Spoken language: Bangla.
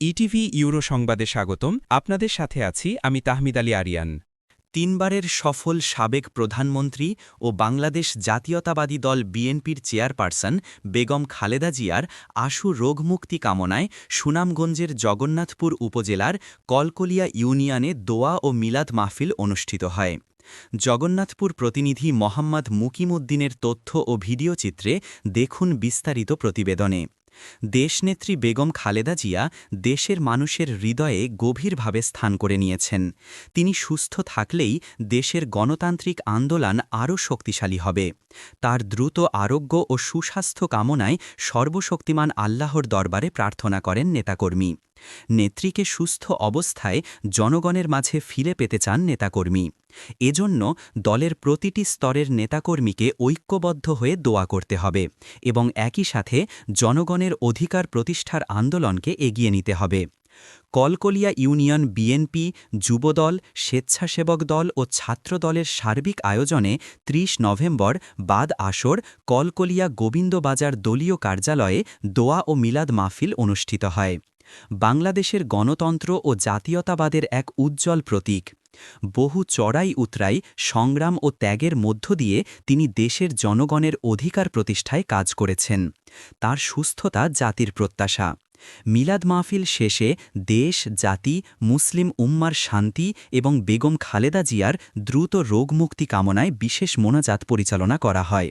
ইটিভি ইউরো সংবাদে স্বাগতম। আপনাদের সাথে আছি আমি তাহমিদ আলী আরিয়ান। তিনবারের সফল সাবেক প্রধানমন্ত্রী ও বাংলাদেশ জাতীয়তাবাদী দল বিএনপির চেয়ারপারসন বেগম খালেদা জিয়ার আশু রোগমুক্তি কামনায় সুনামগঞ্জের জগন্নাথপুর উপজেলার কলকলিয়া ইউনিয়নে দোয়া ও মিলাদ মাহফিল অনুষ্ঠিত হয়। জগন্নাথপুর প্রতিনিধি মোহাম্মদ মুকিমুদ্দিনের তথ্য ও ভিডিওচিত্রে দেখুন বিস্তারিত প্রতিবেদনে। দেশনেত্রী বেগম খালেদা জিয়া দেশের মানুষের হৃদয়ে গভীরভাবে স্থান করে নিয়েছেন। তিনি সুস্থ থাকলেই দেশের গণতান্ত্রিক আন্দোলন আরও শক্তিশালী হবে। তার দ্রুত আরোগ্য ও সুস্বাস্থ্য কামনায় সর্বশক্তিমান আল্লাহর দরবারে প্রার্থনা করেন নেতাকর্মী। নেত্রীকে সুস্থ অবস্থায় জনগণের মাঝে ফিরে পেতে চান নেতাকর্মী। এজন্য দলের প্রতিটি স্তরের নেতাকর্মীকে ঐক্যবদ্ধ হয়ে দোয়া করতে হবে এবং একই সাথে জনগণের অধিকার প্রতিষ্ঠার আন্দোলনকে এগিয়ে নিতে হবে। কলকলিয়া ইউনিয়ন বিএনপি, যুবদল, স্বেচ্ছাসেবক দল ও ছাত্র দলের সার্বিক আয়োজনে ৩০ নভেম্বর বাদ আসর কলকলিয়া গোবিন্দবাজার দলীয় কার্যালয়ে দোয়া ও মিলাদ মাহফিল অনুষ্ঠিত হয়। বাংলাদেশের গণতন্ত্র ও জাতীয়তাবাদের এক উজ্জ্বল প্রতীক। বহু চড়াই উতরাই, সংগ্রাম ও ত্যাগের মধ্য দিয়ে তিনি দেশের জনগণের অধিকার প্রতিষ্ঠায় কাজ করেছেন। তার সুস্থতা জাতির প্রত্যাশা। মিলাদ মাহফিল শেষে দেশ, জাতি, মুসলিম উম্মার শান্তি এবং বেগম খালেদা জিয়ার দ্রুত রোগমুক্তি কামনায় বিশেষ মোনাজাত পরিচালনা করা হয়।